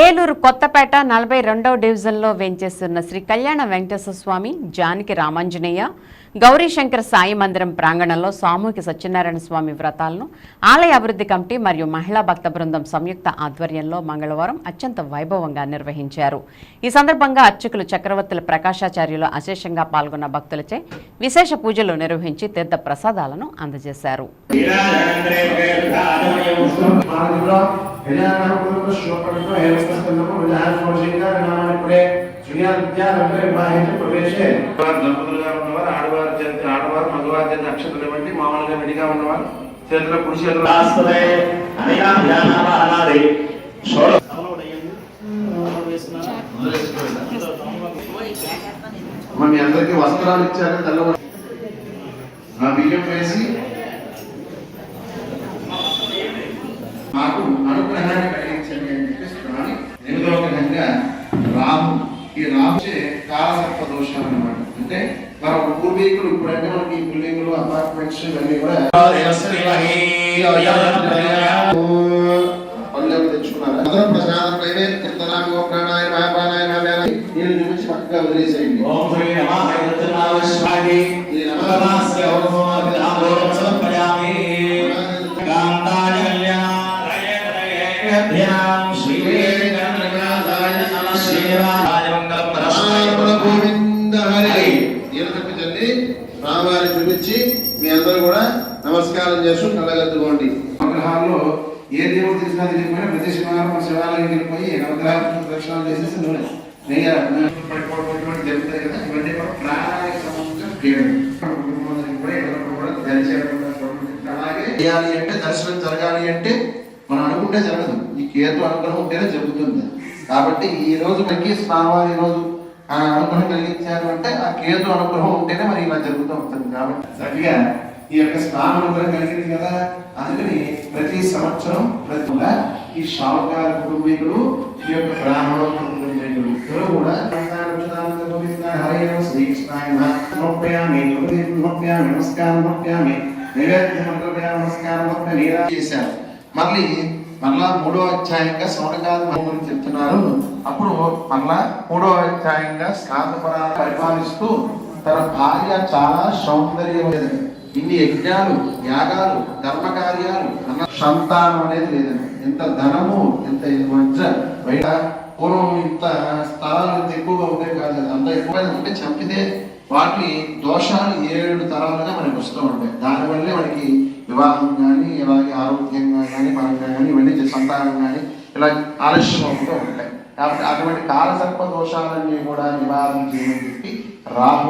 ఏలూరు కొత్తపేట నలభై రెండవ డివిజన్లో వెంచేస్తున్న శ్రీ కళ్యాణ వెంకటేశ్వర స్వామి జానకి రామాంజనేయ గౌరీశంకర సాయి మందిరం ప్రాంగణంలో సామూహిక సత్యనారాయణ స్వామి వ్రతాలను ఆలయ అభివృద్ధి కమిటీ మరియు మహిళా భక్త బృందం సంయుక్త ఆధ్వర్యంలో మంగళవారం అత్యంత వైభవంగా నిర్వహించారు. ఈ సందర్భంగా అర్చకులు చక్రవర్తుల ప్రకాశాచార్యులు అశేషంగా పాల్గొన్న భక్తులచే విశేష పూజలు నిర్వహించి తీర్థ ప్రసాదాలను అందజేశారు. మానవులో చేతి ఆడవారు మగవారి చేతి నక్షత్రాలు బట్టి మామూలుగా విడిగా ఉన్నవారు చేతుల పురుష మీ అందరికి వస్త్రాలు ఇచ్చారు తెల్లవారు నా బియ్యం అనుగ్రహాన్ని కలిగించండి అని చెప్పేస్తున్నాను ఎనిమిదవ గ్రహంగా రాము ఈ రాము కాలసర్ప దోషాలు అన్నమాట అంటే మన పూర్వీకులు ఇప్పుడంటే మనకి ఈ బిల్డింగులు అపార్ట్మెంట్స్ ఇవన్నీ కూడా పల్లెలు తెచ్చుకున్నారు. అందరం ప్రసాదం పైనే కీర్తనామి ప్రాణాయ మహాపానాయ చూపించి పక్కగా వదిలేసేయండి. ఈ నమః కళ్యాణాయ శ్రీ వెంకటనాథాయ నమః శ్రీరామాయ మంగళం రామ గోవింద హరి చూపించి మీ అందరూ కూడా నమస్కారం చేస్తూ కళ్ళగద్దుకోండి. నవగ్రహాల్లో ఏ దేవుడు తెలిసినా తెలియకపోయినా ప్రతి శివాలయం వెళ్ళిపోయి నవగ్రహాలను దర్శనాలు చేసేసి నూనె జరుగుతాయి కదా ఇవన్నీ కూడా ప్రాణానికి సంబంధించిన కూడా ఎక్కడెక్కడ కూడా ధ్యానించేయడం అలాగే చేయాలి అంటే దర్శనం జరగాలి అంటే మనం అనుకుంటే జరగదు. ఈ కేతు అనుగ్రహం ఉంటేనే జరుగుతుంది. కాబట్టి ఈ రోజు మనకి స్వామివారి ఈ రోజు ఆ అనుగ్రహం కలిగించారు అంటే ఆ కేతు అనుగ్రహం ఉంటేనే మరి ఇలా జరుగుతూ ఉంటుంది. కాబట్టి సరిగా ఈ యొక్క స్నానం అనుగ్రహం కలిగింది కదా? అందుకని ప్రతి సంవత్సరం ప్రతి కూడా ఈ షావుకార కుటుంబీకులు ఈ యొక్క బ్రాహ్మణ కుటుంబీకులు ఇద్దరు కూడా హరే నమస్కారం నమస్కారం చేశారు. మళ్ళీ మళ్ళా మూడో అధ్యాయంగా సౌనకాది గురించి చెప్తున్నారు. అప్పుడు మళ్ళా మూడో అధ్యాయంగా స్కాంతపరా పరిపాలిస్తూ తన భార్య చాలా సౌందర్యమైనది ఇన్ని యజ్ఞాలు యాగాలు ధర్మ కార్యాలు అన్న సంతానం అనేది లేదని ఎంత ధనము ఎంత ఇది మధ్య బయట పూర్వం ఇంత స్థలాలు ఇంత ఎక్కువగా ఉండేవి కాదు అంత ఎక్కువ ఉంటే చంపితే వాటి దోషాలు ఏడు తరాలుగా మనకి వస్తూ ఉంటాయి. దానివల్లే మనకి వివాహం కానీ ఇలాగే ఆరోగ్యంగా కానీ పరంగా కానీ ఇవన్నీ సంతానం కానీ ఇలా ఆలస్యం అవుతూ ఉంటాయి. కాబట్టి అటువంటి కాలసర్ప దోషాలన్నీ కూడా నివారణ చేయమని చెప్పి రాహు